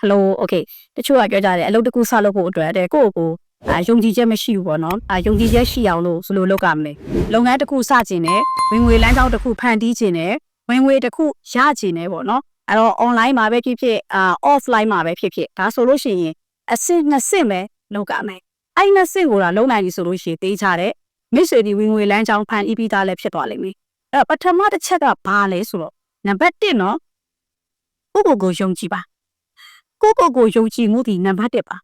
hello okay တချို့ကပြောကြတယ်အလုပ်တစ်ခုစလုပ်ဖို့အတွက်တဲ့ကိုယ့်ကိုယ်အာယုံကြည်ချက်မရှိဘူးပေါ့နော်အာယုံကြည်ချက်ရှိအောင်လို့ဘယ်လိုလုပ်ရမလဲလုပ်ငန်းတစ်ခုစကျင်တယ်ဝင်ငွေလမ်းကြောင်းတစ်ခုဖန်တီးခြင်းတယ်ဝင်ငွေတစ်ခုရခြင်းတယ်ပေါ့နော်အဲ့တော့ online မှာပဲဖြစ်ဖြစ်အာ offline မှာပဲဖြစ်ဖြစ်ဒါဆိုလို့ရှိရင်အဆင့်နှစ်ဆင့်ပဲလုပ်ရမယ်အဲ့နှစ်ဆင့်ကိုတော့လုံနိုင်ပြီဆိုလို့ရှိရင်တေးချတဲ့မိတ်ဆွေဒီဝင်ငွေလမ်းကြောင်းဖန်တီးပြီးသားလည်းဖြစ်သွားလိမ့်မယ်အဲ့တော့ပထမတစ်ချက်ကဘာလဲဆိုတော့နံပါတ်1နော်ကိုယ့်ကိုယ်ကိုယုံကြည်ပါ ကိုယ့်ကိုယ်ကိုယုံကြည်မှုဒီနံပါတ်1ပါ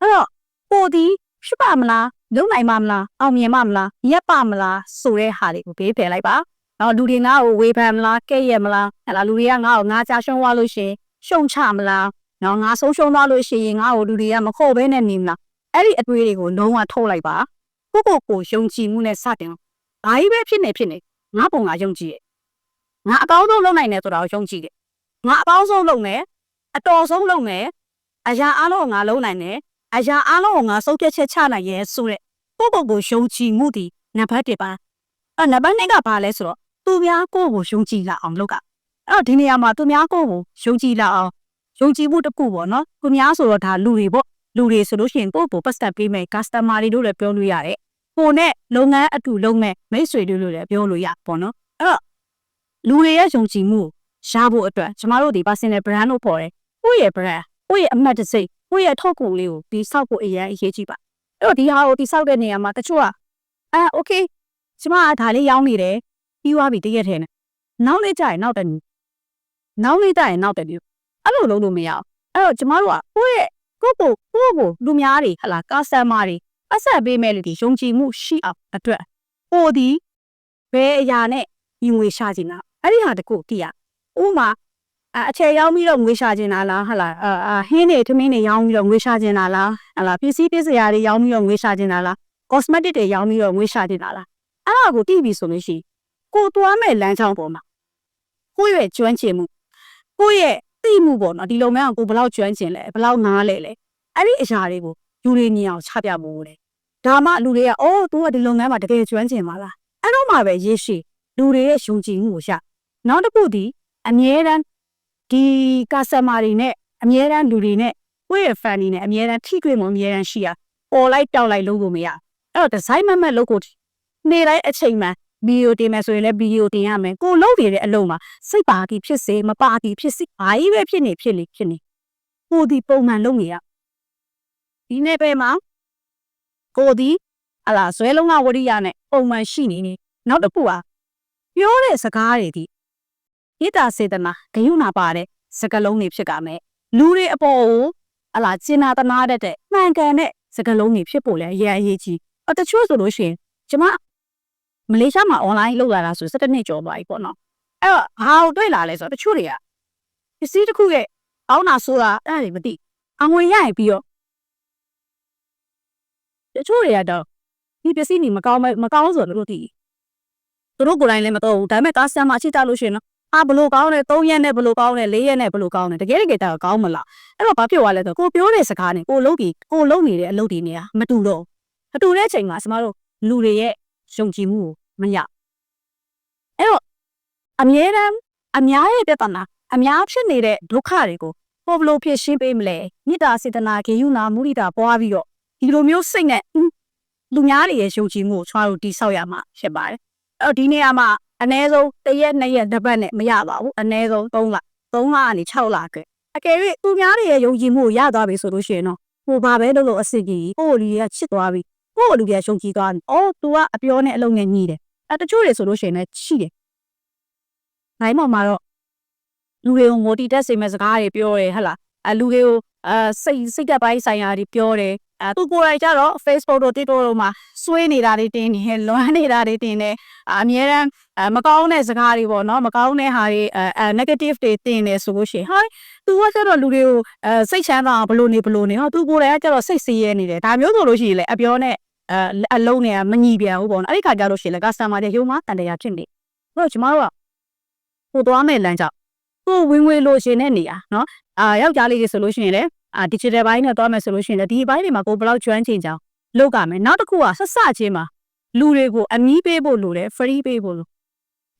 အဲ့တော့ကိုဒီဖြစ်ပါမလားလုံနိုင်ပါမလားအောင်မြင်ပါမလားရက်ပါမလားဆိုတဲ့ဟာတွေကိုဘေးဖယ်လိုက်ပါတော့လူတွေငါ့ကိုဝေဖန်မလားကဲ့ရဲ့မလားဟဲ့လားလူတွေကငါ့ကိုငါချရှုံးသွားလို့ရှရင်ရှုံချမလားနော်ငါဆုံးရှုံးသွားလို့ရှိရင်ငါ့ကိုလူတွေကမခေါ်ဘဲနဲ့နေမလားအဲ့ဒီအတွေးတွေကိုလုံးဝထုတ်လိုက်ပါကိုယ့်ကိုယ်ကိုယုံကြည်မှုနဲ့စတင်ဘာကြီးပဲဖြစ်နေဖြစ်နေငါပုံငါယုံကြည်ရဲ့ငါအကောင်းဆုံးလုပ်နိုင်တယ်ဆိုတာကိုယုံကြည်တယ်ငါအကောင်းဆုံးလုပ်မယ် အတော်ဆုံးလုပ်မယ်အရာအလုံးကိုငါလုံးနိုင်တယ်အရာအလုံးကိုငါစုပ်ပြတ်ချက်ချနိုင်ရဲဆိုတဲ့ကိုယ့်ကိုယ်ကိုယုံကြည်မှုဒီနံပါတ်1ပါအဲ့နံပါတ်2ကဘာလဲဆိုတော့သူများကိုယ့်ကိုယုံကြည်လာအောင်လုပ်ကအဲ့တော့ဒီနေရာမှာသူများကိုယ့်ကိုယုံကြည်လာအောင်ယုံကြည်မှုတစ်ခုပေါ့နော်သူများဆိုတော့ဒါလူတွေပေါ့လူတွေဆိုလို့ရှိရင်ကိုယ့်ကိုပတ်သက်ပေးမယ် customer တွေလို့လည်းပြောလို့ရတယ်ကိုယ်နဲ့လုပ်ငန်းအတူလုပ်မဲ့မိတ်ဆွေတွေလို့လည်းပြောလို့ရပေါ့နော်အဲ့တော့လူတွေရဲ့ယုံကြည်မှုရဖို့အတွက်ကျမတို့ဒီ personal brand လို့ခေါ်တယ် ကိုယ့်ရဲ့ brand ကိုယ့်ရဲ့အမှတ်တစိတ်ကိုယ့်ရဲ့ထုတ်ကုန်လေးကိုဒီဆောက်ဖို့အရင်အရေးကြီးပါအဲ့တော့ဒီဟာကိုဒီဆောက်တဲ့နေရာမှာတချို့ကအာ okay ကျမကဒါလေးရောင်းနေတယ်ပြီးသွားပြီတရက်ထဲနဲ့နောက်လေးကြရင်နောက်တစ်နည်းနောက်လေးကြရင်နောက်တစ်နည်းအဲ့လိုလုပ်လို့မရအောင်အဲ့တော့ကျမတို့ကကိုယ့်ရဲ့ကိုယ့်ကိုကိုယ့်ကိုလူများတွေဟလာ customer တွေအဆက်ပေးမဲ့လူတွေယုံကြည်မှုရှိအောင်အတွက်ပိုဒီဘယ်အရာနဲ့ညီငွေရှာချင်တာအဲ့ဒီဟာတကူတည်ရဥပမာ အအချေရောင်းပြီးတော့ငွေရှာခြင်းလားလားဟလာအာအာဟင်းတွေထမင်းတွေရောင်းပြီးတော့ငွေရှာခြင်းလားလားဟလာပစ္စည်းပစ္စယတွေရောင်းပြီးတော့ငွေရှာခြင်းလားလား cosmetic တွေရောင်းပြီးတော့ငွေရှာခြင်းလားလားအဲ့ဒါကိုတိပြီဆိုလို့ရှိရင်ကိုသွားမဲ့လမ်းကြောင်းပေါ်မှာကိုယ့်ရဲ့ကျွမ်းကျင်မှုကိုယ့်ရဲ့သိမှုပေါ့နော်ဒီလိုမျိုးကိုဘယ်လောက်ကျွမ်းကျင်လဲဘယ်လောက်နားလဲလဲအဲ့ဒီအရာတွေကိုလူတွေမြင်အောင်ချပြဖို့လေဒါမှလူတွေကအော် तू ကဒီလုပ်ငန်းမှာတကယ်ကျွမ်းကျင်ပါလားအဲ့တော့မှပဲရေးရှိလူတွေရဲ့ယုံကြည်မှုကိုရနောက်တစ်ခုဒီအမြဲတမ်း ဒီ customer တွေနဲ့အများရန်လူတွေနဲ့ကိုယ့်ရဲ့ fan တွေနဲ့အများရန်ထိတွေ့မှုအများရန်ရှိရပေါ်လိုက်တောက်လိုက်လုပ်လို့မရအဲ့တော့ design မမတ်လုပ်ကိုနေတိုင်းအချိန်မှဗီဒီယိုတင်မယ်ဆိုရင်လည်းဗီဒီယိုတင်ရမယ်ကိုလုပ်နေတဲ့အလုပ်မှာစိတ်ပါတီဖြစ်စေမပါတီဖြစ်စေဘာကြီးပဲဖြစ်နေဖြစ်နေဖြစ်နေကိုဒီပုံမှန်လုပ်နေရဒီနေ့ပဲမှာကိုဒီအလားဇွဲလုံးကဝရိယနဲ့ပုံမှန်ရှိနေနေနောက်တစ်ခုကပြောတဲ့စကားတွေဒီ မေတ္တာစေတနာဂရုဏာပါတဲ့စကားလုံးတွေဖြစ်ကြမယ်လူတွေအပေါ်ကိုအလားကျင်နာတနာတတ်တဲ့မှန်ကန်တဲ့စကားလုံးတွေဖြစ်ဖို့လည်းအရေးအရေးကြီးအတချို့ဆိုလို့ရှိရင်ကျမမလေးရှားမှာ online လုပ်လာတာဆို17နှစ်ကျော်သွားပြီပေါ့နော်အဲ့တော့ဘာကိုတွေ့လာလဲဆိုတော့တချို့တွေကပစ္စည်းတစ်ခုရဲ့အောင်းတာဆိုတာအဲ့ဒါတွေမသိအငွေရရင်ပြီးတော့တချို့တွေကတော့ဒီပစ္စည်းနေမကောင်းမကောင်းဆိုတော့တို့သိသူတို့ကိုယ်တိုင်လည်းမတော့ဘူးဒါပေမဲ့ကားဆမ်မှာချစ်ကြလို့ရှိရင်နော် အာဘလို့ကောင်းလဲ3ရက်နဲ့ဘလို့ကောင်းလဲ4ရက်နဲ့ဘလို့ကောင်းလဲတကယ်တကယ်တော့ကောင်းမလားအဲ့တော့ဘာဖြစ်သွားလဲဆိုကိုပြောတဲ့စကားနဲ့ကိုလုံးပြီးကိုလုံးနေတဲ့အလုပ်တွေနေရမတူတော့မတူတဲ့အချိန်မှာကျမတို့လူတွေရဲ့ယုံကြည်မှုကိုမရအဲ့တော့အမြဲတမ်းအများရဲ့ပြဿနာအများဖြစ်နေတဲ့ဒုက္ခတွေကိုပေါ်ဘလို့ဖြစ်ရှင်းပေးမလဲမေတ္တာစေတနာဂေယုနာမုဒိတာပွားပြီးတော့ဒီလိုမျိုးစိတ်နဲ့လူများတွေရဲ့ယုံကြည်မှုကိုကျမတို့တိဆောက်ရမှာဖြစ်ပါတယ်အဲ့တော့ဒီနေရာမှာ အနည်းဆုံးတစ်ရက်နှစ်ရက်တစ်ပတ်နဲ့မရပါဘူးအနည်းဆုံး3လ3လကနေ6လကဲအကယ်၍သူများတွေရဲ့ယုံကြည်မှုကိုရသွားပြီဆိုလို့ရှိရင်တော့ဟိုဘာပဲလုပ်လို့အဆင်ပြေကိုယ့်လူတွေကချစ်သွားပြီကိုယ့်လူတွေကယုံကြည်သွားပြီအော် तू ကအပြောနဲ့အလုံးနဲ့ညီးတယ်အဲတချို့တွေဆိုလို့ရှိရင်လည်းရှိတယ်နိုင်မှမှာတော့လူတွေကိုငိုတီတက်စေမဲ့စကားတွေပြောတယ်ဟဟလားအဲလူတွေကိုအဲစိတ်စိတ်ကပ်ပိုင်းဆိုင်ရာတွေပြောတယ် အဲသူကိုယ်တိုင်ကြတော့ Facebook တို့ TikTok တို့မှာစွေးနေတာတွေတင်နေလွမ်းနေတာတွေတင်နေအများရန်အဲမကောင်းတဲ့စကားတွေပေါ့နော်မကောင်းတဲ့ဟာတွေအဲအဲ negative တွေတင်နေဆိုလို့ရှိရင်ဟိုင်း तू ကကျတော့လူတွေကိုအဲစိတ်ချမ်းသာအောင်ဘလို့နေဘလို့နေဟော तू ကိုယ်တိုင်ကကျတော့စိတ်ဆင်းရဲနေတယ်ဒါမျိုးဆိုလို့ရှိရင်လေအပြောနဲ့အဲအလုံးနဲ့မညီပြန်ဘူးပေါ့နော်အဲ့ဒီခါကျတော့ရှိရင်လေ customer တွေရုံမတန်တရားဖြစ်နေအဲ့တော့ကျမတို့ကဟိုသွားမဲ့လမ်းကြောင်းကိုဝင်ငွေလိုရှင်တဲ့နေရာနော်အာယောက်ျားလေးတွေဆိုလို့ရှိရင်လေ အာ digital ဘိုင်းနဲ့သွားမယ်ဆိုလို့ရှိရင်လေဒီဘိုင်းတွေမှာကိုဘယ်လောက်ကျွမ်းကျင်ကြောင်းလုပ်ကြမယ်နောက်တစ်ခုကဆက်စချင်းမှာလူတွေကိုအမီးပေးဖို့လိုတယ် free ပေးဖို့လို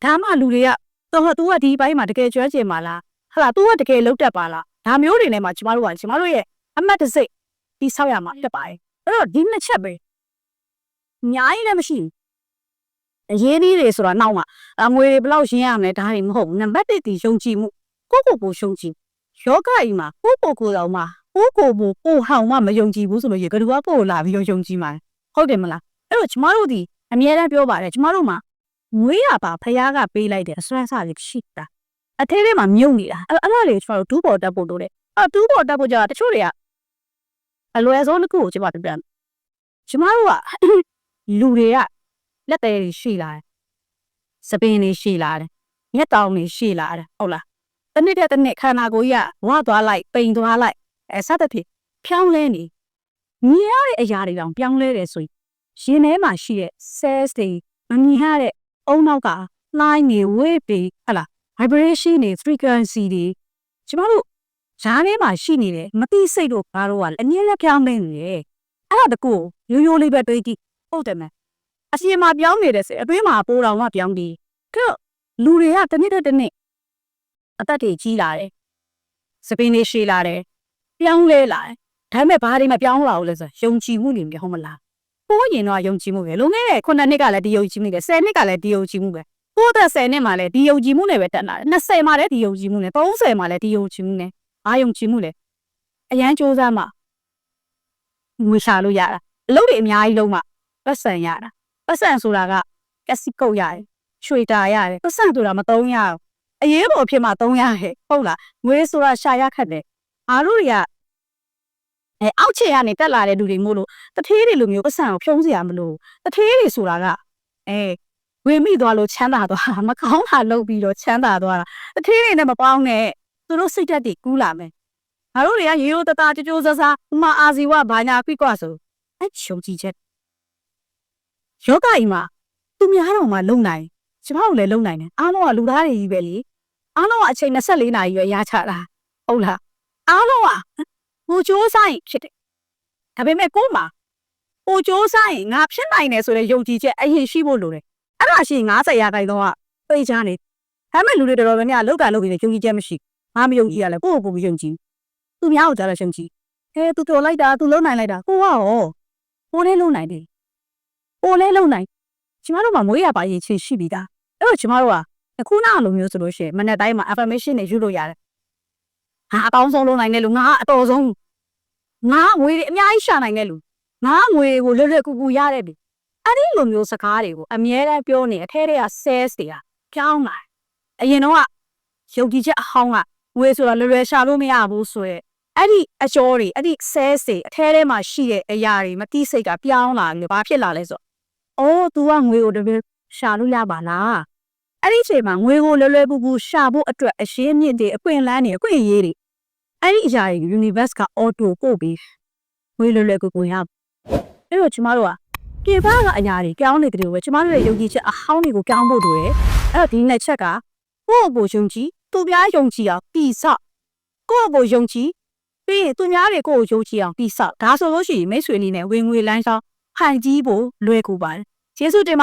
ဒါမှလူတွေကတော့ तू ကဒီဘိုင်းမှာတကယ်ကျွမ်းကျင်ပါလားဟလာ तू ကတကယ်လုပ်တတ်ပါလားဒါဒါမျိုးတွေနဲ့မှကျမတို့ကကျမတို့ရဲ့အမတ်တစိတ်ဒီဆောက်ရမှာဖြစ်ပါတယ်အဲ့တော့ဒီနှစ်ချက်ပဲအများကြီးလည်းမရှိဘူးအရေးကြီးတွေဆိုတာနောက်မှအငွေတွေဘယ်လောက်ရှင်းရမလဲဒါတွေမဟုတ်ဘူးနံပါတ်1ဒီယုံကြည်မှုကိုယ့်ကိုယ်ကိုယုံကြည်ယောဂကြီးမှာကိုယ့်ကိုယ်ကိုယ်တော်မှာ ကိုယ့်ကိုယ်ကိုကိုယ်ဟောင်မှမယုံကြည်ဘူးဆိုလို့ရကတူကကိုယ့်ကိုလာပြီးယုံကြည်မှာဟုတ်တယ်မလားအဲ့တော့ကျမတို့ဒီအမြဲတမ်းပြောပါတယ်ကျမတို့မှာငွေရပါဖះကပေးလိုက်တဲ့အစွမ်းစားလေးရှိတာအထဲထဲမှာမြုပ်နေတာအဲ့အဲ့ဒါလေးကျမတို့ဒူးပေါ်တက်ဖို့လိုတယ်အဲ့ဒူးပေါ်တက်ဖို့ကြာတချို့တွေကအလွယ်ဆုံးတစ်ခုကိုကျမပြပြကျမတို့ကလူတွေကလက်သေးတွေရှိလာတယ်စပင်းတွေရှိလာတယ်မျက်တောင်တွေရှိလာတယ်ဟုတ်လားတစ်နှစ်တဲ့တစ်နှစ်ခန္ဓာကိုယ်ကြီးကဝါသွားလိုက်ပိန်သွားလိုက် အဲစသဖြင့်ဖြောင်းလဲနေမြင်ရတဲ့အရာတွေတောင်ပြောင်းလဲတယ်ဆိုရင်ရင်ထဲမှာရှိတဲ့ cells တွေမမြင်ရတဲ့အုံနောက်က line တွေ wave တွေဟတ်လား vibration တွေ frequency တွေကျမတို့ဈာထဲမှာရှိနေတဲ့မတိစိတ်တို့ဘာတို့ကအမြဲတမ်းပြောင်းလဲနေတယ်အဲ့ဒါတကူရိုးရိုးလေးပဲတွေးကြည့်ဟုတ်တယ်မလားအစီအမပြောင်းနေတယ်ဆိုရင်အတွင်းမှာပိုးတော်မှပြောင်းပြီးကဲလူတွေကတစ်နှစ်တစ်တစ်နှစ်အသက်တွေကြီးလာတယ်စပင်းတွေရှည်လာတယ် ပြောင်းလဲလာတယ်ဒါပေမဲ့ဘာတွေမပြောင်းလာဘူးလဲဆိုယုံကြည်မှုနေမဟုတ်မလားပိုးရင်တော့ယုံကြည်မှုပဲလုံးခဲ့ခုနှစ်နှစ်ကလည်းဒီယုံကြည်မှုပဲ10နှစ်ကလည်းဒီယုံကြည်မှုပဲပိုးသက်10နှစ်မှလည်းဒီယုံကြည်မှုနဲ့ပဲတက်လာတယ်20မှလည်းဒီယုံကြည်မှုနဲ့30မှလည်းဒီယုံကြည်မှုနဲ့အာယုံကြည်မှုလေအရန်စူးစမ်းမှငွေရှာလို့ရတာအလုပ်တွေအများကြီးလုံးမှပတ်စံရတာပတ်စံဆိုတာကကက်စီကုတ်ရတယ်ရွှေတာရတယ်ပတ်စံဆိုတာမသုံးရဘူးအရေးပေါ်ဖြစ်မှသုံးရတယ်ဟုတ်လားငွေဆိုတာရှာရခက်တယ် အားတို့တွေကအဲအောက်ခြေကနေတက်လာတဲ့လူတွေမို့လို့တထေးတွေလိုမျိုးပတ်စံကိုဖြုံးစရာမလိုတထေးတွေဆိုတာကအဲဝေမိသွားလို့ချမ်းသာသွားမကောင်းတာလုပ်ပြီးတော့ချမ်းသာသွားတာတထေးတွေနဲ့မပေါင်းနဲ့သူတို့စိတ်ဓာတ်တွေကူးလာမယ်ငါတို့တွေကရေရိုးတသားကြိုးကြိုးဆဆဥမာအာဇီဝဘာညာခွိကွာဆိုအချုံကြည့်ချက်ယောဂအိမ်မှာသူများတော်မှာလုံနိုင်ကျမတို့လည်းလုံနိုင်တယ်အားလုံးကလူသားတွေကြီးပဲလေအားလုံးကအချိန်24နာရီပဲရချတာဟုတ်လား အားလုံးကဟိုစ조사ရင်ဖြစ်တယ်ဒါပေမဲ့ကို့မှာဟိုစ조사ရင်ငါဖြစ်နိုင်တယ်ဆိုတဲ့ယုံကြည်ချက်အရင်ရှိဖို့လိုတယ်အဲ့ဒါရှိရင်90ရာခိုင်နှုန်းကပိတ်ချနေဒါပေမဲ့လူတွေတော်တော်များများလောက်တာလောက်ပြီးယုံကြည်ချက်မရှိငါမယုံကြည်ရလဲကိုယ့်ကိုယ်ကိုယုံကြည်သူများကိုကြားရယုံကြည်ဟဲသူတော်လိုက်တာသူလုံနိုင်လိုက်တာကိုကရောကိုလည်းလုံနိုင်တယ်ကိုလည်းလုံနိုင်ကျမတို့မှာမွေးရပါရင်ချင်းရှိပြီးသားအဲ့တော့ကျမတို့ကအခုနလိုမျိုးဆိုလို့ရှိရင်မနေ့တိုင်းမှာ affirmation တွေယူလို့ရတယ် ဟာအကောင်းဆုံးလုံနိုင်တဲ့လူငါအတော်ဆုံးငါငွေတွေအများကြီးရှာနိုင်တဲ့လူငါငွေကိုလွတ်လွတ်ကူကူရတဲ့ပြီအဲ့ဒီလိုမျိုးစကားတွေကိုအမြဲတမ်းပြောနေအထဲတွေက sales တွေကပြောင်းလာတယ်အရင်တော့ကယုံကြည်ချက်အဟောင်းကငွေဆိုတာလွယ်လွယ်ရှာလို့မရဘူးဆိုရဲအဲ့ဒီအကျော်တွေအဲ့ဒီ sales တွေအထဲထဲမှာရှိတဲ့အရာတွေမတိစိတ်ကပြောင်းလာတယ်ဘာဖြစ်လာလဲဆိုတော့အော် तू ကငွေကိုတကယ်ရှာလို့ရပါလားအဲ့ဒီအချိန်မှာငွေကိုလွယ်လွယ်ပူပူရှာဖို့အတွက်အရှင်းမြင့်တွေအခွင့်အလန်းတွေအခွင့်အရေးတွေ အဲ့ဒီအရာတွေ universe က auto ပို့ပြီးငွေလွယ်လွယ်ကူကူရအဲ့တော့ကျမတို့ကပြေပါကအရာတွေကြောင်းနေတယ်လို့ပဲကျမတို့ရဲ့ယုံကြည်ချက်အဟောင်းတွေကိုကြောင်းဖို့လိုတယ်အဲ့တော့ဒီနှစ်ချက်ကကိုယ့်အဖို့ယုံကြည်သူများယုံကြည်အောင်တိဆောက်ကိုယ့်အဖို့ယုံကြည်ပြီးရင်သူများတွေကိုယ့်ကိုယုံကြည်အောင်တိဆောက်ဒါဆိုလို့ရှိရင်မိတ်ဆွေအနေနဲ့ဝင်ငွေလမ်းဆောင်ဟန်ကြီးဖို့လွယ်ကူပါတယ်ကျေးဇူးတင်ပါ